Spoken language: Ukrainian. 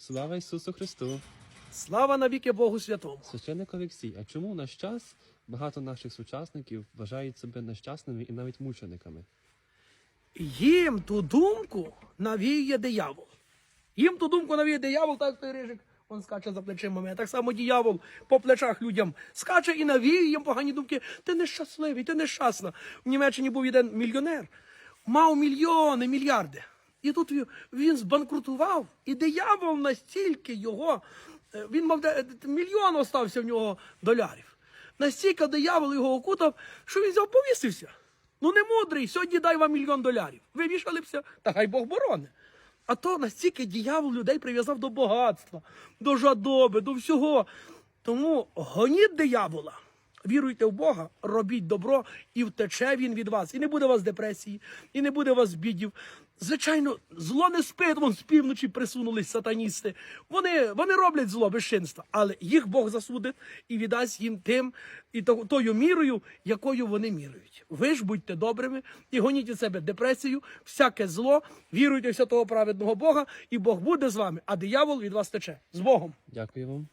Слава Ісусу Христу! Слава навіки Богу Святому. Священник Олексій, а чому в наш час багато наших сучасників вважають себе нещасними і навіть мучениками? Їм ту думку навіє диявол. Їм ту думку навіє диявол, так той рижик. Он скаче за плечима мене. Так само диявол по плечах людям скаче і навіє їм погані думки. Ти нещасливий, ти нещасна. В Німеччині був один мільйонер, мав мільйони, мільярди. І тут він- збанкрутував, і диявол настільки його. е, Він мав мільйон остався в нього долярів. Настільки диявол його окутав, що він взяв повісився. Ну не мудрий, сьогодні дай вам мільйон долярів. Ви вішалися, та хай Бог борони. А то настільки дьявол людей прив'язав до багатства, до жадоби, до всього. Тому гоніть диявола, віруйте в Бога, робіть добро, і втече він від вас. І не буде у вас депресії, і не буде у вас бідів. Звичайно, зло не спить, вон з півночі присунулись сатаністи. Вони, вони роблять зло безчинства, але їх Бог засудить і віддасть їм тим і то- тою мірою, якою вони мірують. Ви ж будьте добрими і гоніть від себе депресію, всяке зло, віруйте в святого праведного Бога, і Бог буде з вами, а диявол від вас тече. З Богом. Дякую вам.